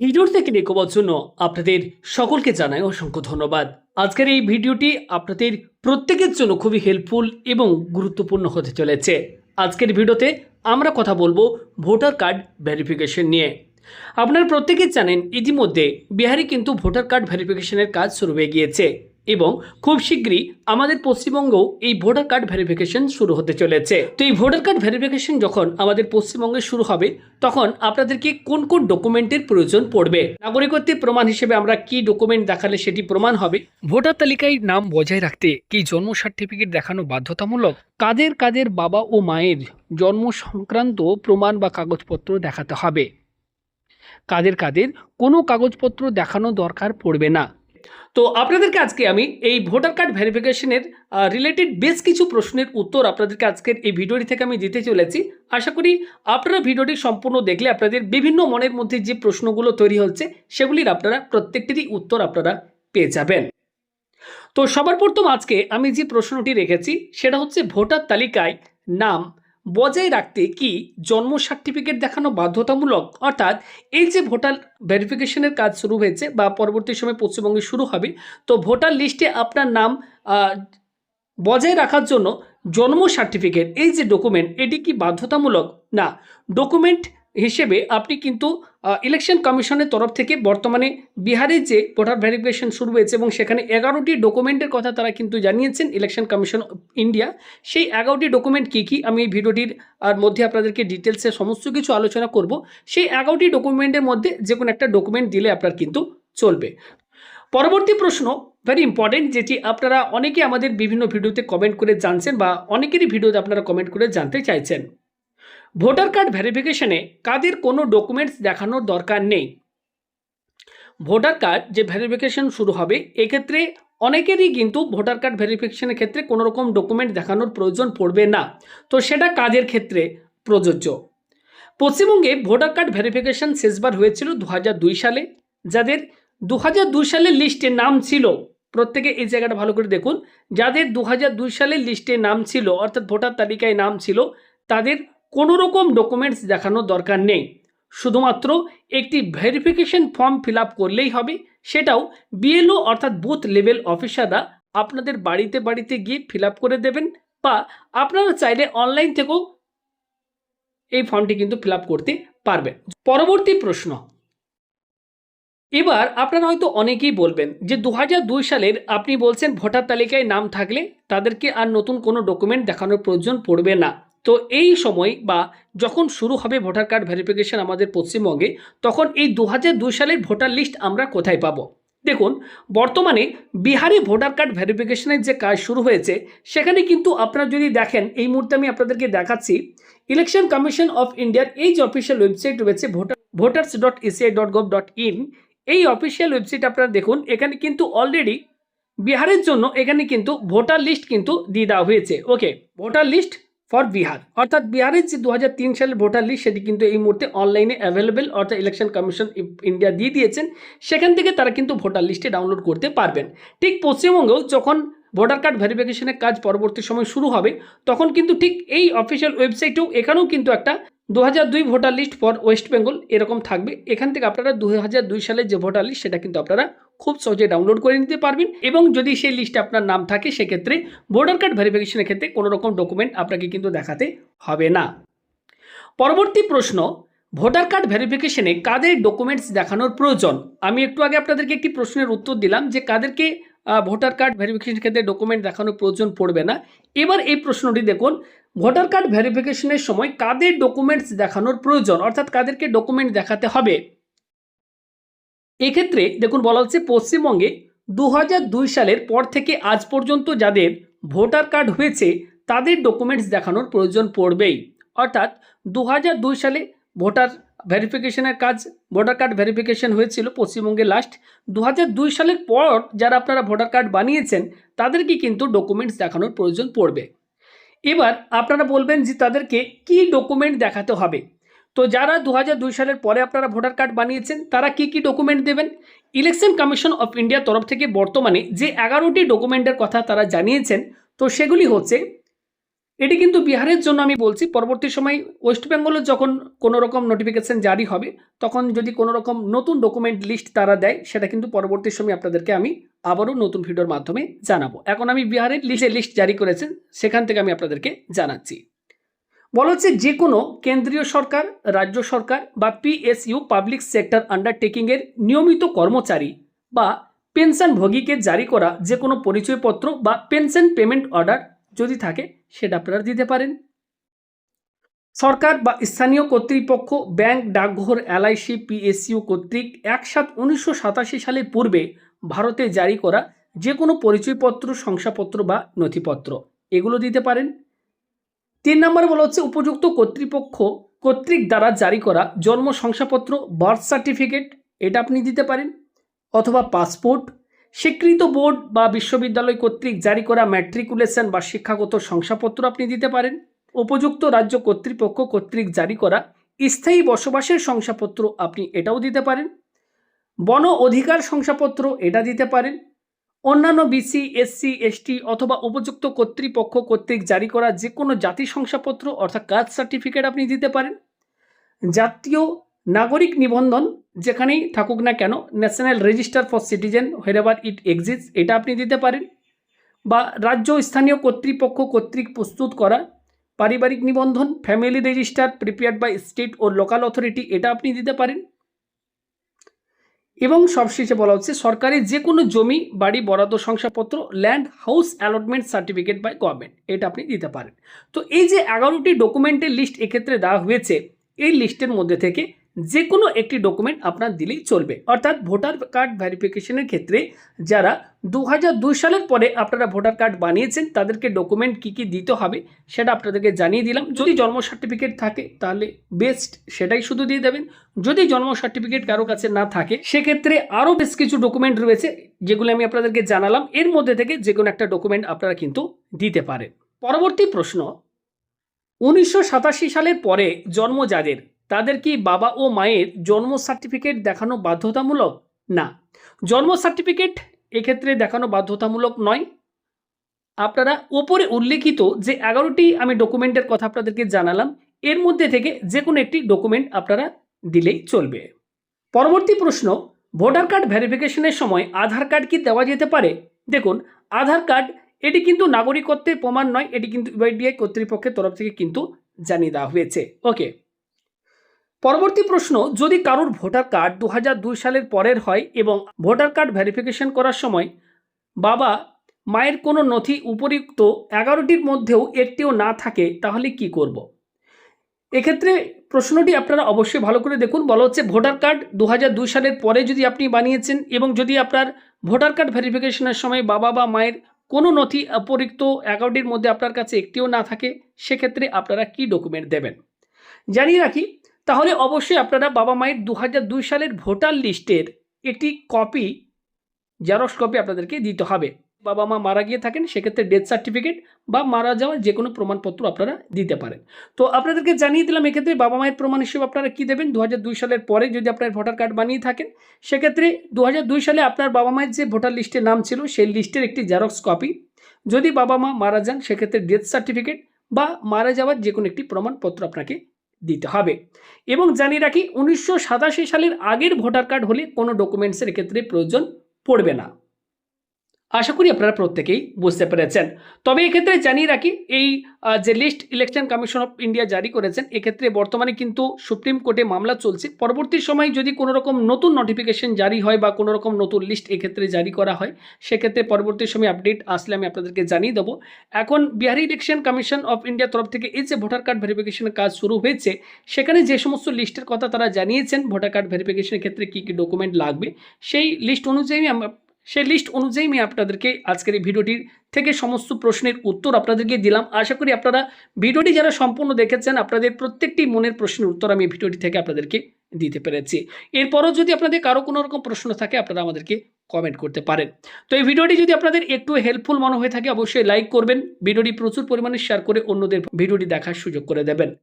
ভিডিওর থেকে দেখবার জন্য আপনাদের সকলকে জানাই অসংখ্য ধন্যবাদ। আজকের এই ভিডিওটি আপনাদের প্রত্যেকের জন্য খুবই হেল্পফুল এবং গুরুত্বপূর্ণ হতে চলেছে। আজকের ভিডিওতে আমরা কথা বলব ভোটার কার্ড ভেরিফিকেশন নিয়ে। আপনারা প্রত্যেকেই জানেন, ইতিমধ্যে বিহারে কিন্তু ভোটার কার্ড ভেরিফিকেশনের কাজ শুরু হয়ে গিয়েছে। এবং খুব শীঘ্রই আমাদের পশ্চিমবঙ্গেও এই ভোটার কার্ড ভেরিফিকেশন শুরু হতে চলেছে। তো এই ভোটার কার্ড ভেরিফিকেশন যখন আমাদের পশ্চিমবঙ্গে শুরু হবে, তখন আপনাদেরকে কোন কোন ডকুমেন্টের প্রয়োজন পড়বে? নাগরিকত্বের প্রমাণ হিসেবে আমরা কি ডকুমেন্ট দেখালে সেটি প্রমাণ হবে? ভোটার তালিকায় নাম বজায় রাখতে কি জন্ম সার্টিফিকেট দেখানো বাধ্যতামূলক? কাদের কাদের বাবা ও মায়ের জন্ম সংক্রান্ত প্রমাণ বা কাগজপত্র দেখাতে হবে? কাদের কাদের কোনো কাগজপত্র দেখানো দরকার পড়বে না? তো আপনাদেরকে আজকে আমি এই ভোটার কার্ড ভেরিফিকেশনের রিলেটেড বেশ কিছু প্রশ্নের উত্তর আপনাদেরকে আজকের এই ভিডিওটি থেকে আমি দিতে চলেছি। আশা করি আপনারা ভিডিওটি সম্পূর্ণ দেখলে আপনাদের বিভিন্ন মনের মধ্যে যে প্রশ্নগুলো তৈরি হচ্ছে, সেগুলির আপনারা প্রত্যেকটিরই উত্তর আপনারা পেয়ে যাবেন। তো সবার প্রথম আজকে আমি যে প্রশ্নটি রেখেছি, সেটা হচ্ছে ভোটার তালিকায় নাম বজায় রাখতে কি জন্ম সার্টিফিকেট দেখানো বাধ্যতামূলক? অর্থাৎ এই যে ভোটার ভেরিফিকেশনের কাজ শুরু হয়েছে বা পরবর্তী সময় পশ্চিমবঙ্গে শুরু হবে, তো ভোটার লিস্টে আপনার নাম বজায় রাখার জন্য জন্ম সার্টিফিকেট এই যে ডকুমেন্ট এটি কি বাধ্যতামূলক? না ডকুমেন্ট হিসেবে আপনি কিন্তু ইলেকশন কমিশনের তরফ থেকে বর্তমানে বিহারে যে ভোটার ভেরিফিকেশন শুরু হয়েছে এবং সেখানে এগারোটি ডকুমেন্টের কথা তারা কিন্তু জানিয়েছেন ইলেকশন কমিশন ইন্ডিয়া সেই এগারোটি ডকুমেন্ট কী কী? আমি এই ভিডিওটির মধ্যে আপনাদেরকে ডিটেলসে সমস্ত কিছু আলোচনা করব। সেই এগারোটি ডকুমেন্টের মধ্যে যে কোনো একটা ডকুমেন্ট দিলে আপনার কিন্তু চলবে। পরবর্তী প্রশ্ন ভেরি ইম্পর্টেন্ট যেটি আপনারা অনেকে আমাদের বিভিন্ন ভিডিওতে কমেন্ট করে জানছেন বা অনেকেরই ভিডিওতে আপনারা কমেন্ট করে জানতে চাইছেন। ভোটার কার্ড ভেরিফিকেশনে কাদের কোনো ডকুমেন্টস দেখানোর দরকার নেই। ভোটার কার্ড যে ভেরিফিকেশন শুরু হবে, এক্ষেত্রে অনেকেরই কিন্তু ভোটার কার্ড ভেরিফিকেশনের ক্ষেত্রে কোনো রকম ডকুমেন্ট দেখানোর প্রয়োজন পড়বে না। তো সেটা কাজের ক্ষেত্রে প্রযোজ্য? পশ্চিমবঙ্গে ভোটার কার্ড ভেরিফিকেশন শেষবার হয়েছিল দু হাজার দুই সালে। যাদের দু সালের লিস্টে নাম ছিল, প্রত্যেকে এই জায়গাটা ভালো করে দেখুন, যাদের দু সালের লিস্টে নাম ছিল, অর্থাৎ ভোটার তালিকায় নাম ছিল, তাদের কোনো রকম ডকুমেন্টস দেখানোর দরকার নেই। শুধুমাত্র একটি ভেরিফিকেশন ফর্ম ফিল করলেই হবে, সেটাও বিএলও অর্থাৎ বুথ লেভেল অফিসাররা আপনাদের বাড়িতে বাড়িতে গিয়ে ফিল করে দেবেন বা আপনারা চাইলে অনলাইন থেকেও এই ফর্মটি কিন্তু ফিল করতে পারবেন। পরবর্তী প্রশ্ন। এবার আপনারা হয়তো অনেকেই বলবেন যে দু হাজার দুই সালের আপনি বলছেন ভোটার তালিকায় নাম থাকলে তাদেরকে আর নতুন কোনো ডকুমেন্ট দেখানোর প্রয়োজন পড়বে না। তো এই সময় বা যখন শুরু হবে ভোটার কার্ড ভেরিফিকেশন আমাদের পশ্চিমবঙ্গে, তখন এই দু সালের ভোটার লিস্ট আমরা কোথায় পাবো? দেখুন, বর্তমানে বিহারে ভোটার কার্ড ভেরিফিকেশনের যে কাজ শুরু হয়েছে, সেখানে কিন্তু আপনারা যদি দেখেন, এই মুহূর্তে আমি আপনাদেরকে দেখাচ্ছি, ইলেকশন কমিশন অফ ইন্ডিয়ার এই যে অফিসিয়াল ওয়েবসাইট রয়েছে voter voters dot ECI dot gov dot in এই অফিসিয়াল ওয়েবসাইট আপনারা দেখুন, এখানে কিন্তু অলরেডি বিহারের জন্য এখানে কিন্তু ভোটার লিস্ট কিন্তু দিয়ে দেওয়া হয়েছে। Okay voter list for Bihar. অর্থাৎ বিহারের যে দু হাজার তিন সালের ভোটার লিস্ট সেটি কিন্তু এই মুহূর্তে অনলাইনে অ্যাভেলেবেল অর্থাৎ ইলেকশন কমিশন ইন্ডিয়া দিয়ে দিয়েছেন। সেখান থেকে তারা কিন্তু ভোটার লিস্টে ডাউনলোড করতে পারবেন। ঠিক পশ্চিমবঙ্গেও যখন ভোটার কার্ড ভেরিফিকেশনের কাজ পরবর্তী সময় শুরু হবে, তখন কিন্তু ঠিক এই অফিসিয়াল ওয়েবসাইটেও এখানেও কিন্তু একটা দু দুই voter list for West Bengal এরকম থাকবে। এখান থেকে আপনারা দু সালের যে ভোটার লিস্ট সেটা কিন্তু আপনারা খুব সহজে ডাউনলোড করে নিতে পারবেন এবং যদি সেই লিস্টে আপনার নাম থাকে, সেক্ষেত্রে ভোটার কার্ড ভেরিফিকেশনের ক্ষেত্রে কোনো রকম ডকুমেন্ট আপনাকে কিন্তু দেখাতে হবে না। পরবর্তী প্রশ্ন ভোটার কার্ড ভেরিফিকেশনে কাদের ডকুমেন্টস দেখানোর প্রয়োজন? আমি একটু আগে আপনাদেরকে একটি প্রশ্নের উত্তর দিলাম যে কাদেরকে ভোটার কার্ড ভেরিফিকেশনের ক্ষেত্রে ডকুমেন্ট দেখানোর প্রয়োজন পড়বে না। এবার এই প্রশ্নটি দেখুন ভোটার কার্ড ভেরিফিকেশনের সময় কাদের ডকুমেন্টস দেখানোর প্রয়োজন? অর্থাৎ কাদেরকে ডকুমেন্ট দেখাতে হবে? এক্ষেত্রে দেখুন বলা হচ্ছে পশ্চিমবঙ্গে দু হাজার দুই সালের পর থেকে আজ পর্যন্ত যাদের ভোটার কার্ড হয়েছে, তাদের ডকুমেন্টস দেখানোর প্রয়োজন পড়বেই। অর্থাৎ দু হাজার দুই সালে ভোটার ভেরিফিকেশনের কাজ, ভোটার কার্ড ভেরিফিকেশন হয়েছিল পশ্চিমবঙ্গে লাস্ট দু হাজার দুই সালের পর যারা আপনারা ভোটার কার্ড বানিয়েছেন, তাদেরকে কিন্তু ডকুমেন্টস দেখানোর প্রয়োজন পড়বে। এবার আপনারা বলবেন যে তাদেরকে কি ডকুমেন্ট দেখাতে হবে? তো যারা দু হাজার দুই সালের পরে আপনারা ভোটার কার্ড বানিয়েছেন, তারা কি কি ডকুমেন্ট দেবেন? ইলেকশন কমিশন অফ ইন্ডিয়ার তরফ থেকে বর্তমানে যে এগারোটি ডকুমেন্টের কথা তারা জানিয়েছেন, তো সেগুলি হচ্ছে, এটি কিন্তু বিহারের জন্য আমি বলছি, পরবর্তী সময় ওয়েস্ট বেঙ্গলের যখন কোনো রকম নোটিফিকেশন জারি হবে, তখন যদি কোনো রকম নতুন ডকুমেন্ট লিস্ট তারা দেয়, সেটা কিন্তু পরবর্তী সময় আপনাদেরকে আমি আবারও নতুন ভিডিওর মাধ্যমে জানাব। এখন আমি বিহারের লিস্টের লিস্ট জারি করেছেন, সেখান থেকে আমি আপনাদেরকে জানাচ্ছি। বলা হচ্ছে যে কোনো কেন্দ্রীয় সরকার, রাজ্য সরকার বা পিএসইউ পাবলিক সেক্টর আন্ডারটেকিংয়ের নিয়মিত কর্মচারী বা পেনশনভোগীকে জারি করা যে কোনো পরিচয়পত্র বা পেনশন পেমেন্ট অর্ডার যদি থাকে, সেটা আপনারা দিতে পারেন। সরকার বা স্থানীয় কর্তৃপক্ষ, ব্যাংক, ডাকঘর এলআইসি পিএসইউ কর্তৃক এক সাত উনিশশো সালের পূর্বে ভারতে জারি করা যে কোনো পরিচয়পত্র, শংসাপত্র বা নথিপত্র, এগুলো দিতে পারেন। তিন নম্বর বলা হচ্ছে উপযুক্ত কর্তৃপক্ষ কর্তৃক দ্বারা জারি করা জন্ম শংসাপত্র, বার্থ সার্টিফিকেট, এটা আপনি দিতে পারেন, অথবা পাসপোর্ট, স্বীকৃত বোর্ড বা বিশ্ববিদ্যালয় কর্তৃক জারি করা ম্যাট্রিকুলেশন বা শিক্ষাগত শংসাপত্র আপনি দিতে পারেন। উপযুক্ত রাজ্য কর্তৃপক্ষ কর্তৃক জারি করা স্থায়ী বসবাসের শংসাপত্র আপনি এটাও দিতে পারেন। বন অধিকার শংসাপত্র এটা দিতে পারেন। অন্যান্য বিসি এসসি এসটি অথবা উপযুক্ত কর্তৃপক্ষ কর্তৃক জারি করা যে কোনো জাতি শংসাপত্র অর্থাৎ কাস্ট সার্টিফিকেট আপনি দিতে পারেন। জাতীয় নাগরিক নিবন্ধন যেখানেই থাকুক না কেন national register for citizen whoever it exist এটা আপনি দিতে পারেন। বা রাজ্য স্থানীয় কর্তৃপক্ষ কর্তৃক প্রস্তুত করা পারিবারিক নিবন্ধন family register prepared by state O local authority এটা আপনি দিতে পারেন। এবং সবশেষে বলা হচ্ছে সরকারি যে কোনো জমি, বাড়ি, বরাদ্দ, শংসাপত্র land house allotment certificate by government এটা আপনি দিতে পারেন। তো এই যে এগারোটি ডকুমেন্টের লিস্ট এক্ষেত্রে দেওয়া হয়েছে, এই লিস্টের মধ্যে থেকে যে কোনো একটি ডকুমেন্ট আপনার দিলেই চলবে। অর্থাৎ ভোটার কার্ড ভেরিফিকেশনের ক্ষেত্রে যারা দু সালের পরে আপনারা ভোটার কার্ড বানিয়েছেন, তাদেরকে ডকুমেন্ট কী কী দিতে হবে সেটা আপনাদেরকে জানিয়ে দিলাম। যদি জন্ম সার্টিফিকেট থাকে, তাহলে বেস্ট সেটাই শুধু দিয়ে দেবেন। যদি জন্ম সার্টিফিকেট কারও কাছে না থাকে, সেক্ষেত্রে আরও বেশ কিছু ডকুমেন্ট রয়েছে, যেগুলো আমি আপনাদেরকে জানালাম। এর মধ্যে থেকে যে কোনো একটা ডকুমেন্ট আপনারা কিন্তু দিতে পারেন। পরবর্তী প্রশ্ন, উনিশশো সাতাশি সালের পরে জন্ম যাদের তাদের কি বাবা ও মায়ের জন্ম সার্টিফিকেট দেখানো বাধ্যতামূলক? না। জন্ম সার্টিফিকেট এক্ষেত্রে দেখানো বাধ্যতামূলক নয়। আপনারা ওপরে উল্লেখিত যে এগারোটি আমি ডকুমেন্টের কথা আপনাদেরকে জানালাম, এর মধ্যে থেকে যে কোনো একটি ডকুমেন্ট আপনারা দিলেই চলবে। পরবর্তী প্রশ্ন, ভোটার কার্ড ভেরিফিকেশনের সময় আধার কার্ড কি দেওয়া যেতে পারে? দেখুন, আধার কার্ড এটি কিন্তু নাগরিকত্বের প্রমাণ নয়, এটি কিন্তু ইউআইডিআই কর্তৃপক্ষের তরফ থেকে কিন্তু জানিয়ে দেওয়া হয়েছে। ওকে। পরবর্তী প্রশ্ন, যদি কারোর ভোটার কার্ড দু হাজার দুই সালের পরের হয় এবং ভোটার কার্ড ভেরিফিকেশন করার সময় বাবা মায়ের কোনো নথি উপরিক্ত এগারোটির মধ্যেও একটিও না থাকে, তাহলে কি করব। এক্ষেত্রে প্রশ্নটি আপনারা অবশ্যই ভালো করে দেখুন বলা হচ্ছে ভোটার কার্ড দু হাজার দুই সালের পরে যদি আপনি বানিয়েছেন এবং যদি আপনার ভোটার কার্ড ভেরিফিকেশনের সময় বাবা বা মায়ের কোনো নথি অপরিক্ত এগারোটির মধ্যে আপনার কাছে একটিও না থাকে, সেক্ষেত্রে আপনারা কি ডকুমেন্ট দেবেন জানিয়ে রাখি তাহলে অবশ্যই আপনারা বাবা মায়ের দু হাজার দুই সালের ভোটার লিস্টের একটি কপি, জেরক্স কপি আপনাদেরকে দিতে হবে। বাবা মা মারা গিয়ে থাকেন, সেক্ষেত্রে ডেথ সার্টিফিকেট বা মারা যাওয়ার যে কোনো প্রমাণপত্র আপনারা দিতে পারেন। তো আপনাদেরকে জানিয়ে দিলাম, এক্ষেত্রে বাবা মায়ের প্রমাণ হিসেবে আপনারা কী দেবেন? দু হাজার দুই সালের পরে যদি আপনার ভোটার কার্ড বানিয়ে থাকেন, সেক্ষেত্রে দু হাজার দুই সালে আপনার বাবা মায়ের যে ভোটার লিস্টে নাম ছিল, সেই লিস্টের একটি জেরক্স কপি। যদি বাবা মা মারা যান, সেক্ষেত্রে ডেথ সার্টিফিকেট বা মারা যাওয়ার যে কোনো একটি প্রমাণপত্র আপনাকে দিতে হবে। এবং জানিয়ে রাখি, উনিশশো সাতাশি সালের আগের ভোটার কার্ড হলে কোনো ডকুমেন্টসের ক্ষেত্রে প্রয়োজন পড়বে না। আশা করি আপনারা প্রত্যেকেই বুঝতে পেরেছেন। তবে এক্ষেত্রে জানিয়ে রাখি, এই যে list election commission of India জারি করেছেন, এক্ষেত্রে বর্তমানে কিন্তু সুপ্রিম কোর্টে মামলা চলছে। পরবর্তী সময় যদি কোনো রকম নতুন নোটিফিকেশন জারি হয় বা কোনো রকম নতুন লিস্ট এক্ষেত্রে জারি করা হয়, সেক্ষেত্রে পরবর্তী সময় আপডেট আসলে আমি আপনাদেরকে জানিয়ে দেবো। এখন বিহারি ইলেকশন কমিশন অফ ইন্ডিয়ার তরফ থেকে এই যে ভোটার কার্ড ভেরিফিকেশনের কাজ শুরু হয়েছে, সেখানে যে সমস্ত লিস্টের কথা তারা জানিয়েছেন ভোটার কার্ড ভেরিফিকেশনের ক্ষেত্রে কী কী ডকুমেন্ট লাগবে, সেই লিস্ট অনুযায়ী সেই লিস্ট অনুযায়ী আমি আপনাদেরকে আজকের এই ভিডিওটির থেকে সমস্ত প্রশ্নের উত্তর আপনাদেরকে দিলাম। আশা করি আপনারা ভিডিওটি যারা সম্পূর্ণ দেখেছেন, আপনাদের প্রত্যেকটি মনের প্রশ্নের উত্তর আমি ভিডিওটি থেকে আপনাদেরকে দিতে পেরেছি। এরপরও যদি আপনাদের কারও কোনো রকম প্রশ্ন থাকে, আপনারা আমাদেরকে কমেন্ট করতে পারেন। তো এই ভিডিওটি যদি আপনাদের একটু হেল্পফুল মনে হয়ে থাকে, অবশ্যই লাইক করবেন। ভিডিওটি প্রচুর পরিমাণে শেয়ার করে অন্যদের ভিডিওটি দেখার সুযোগ করে দেবেন।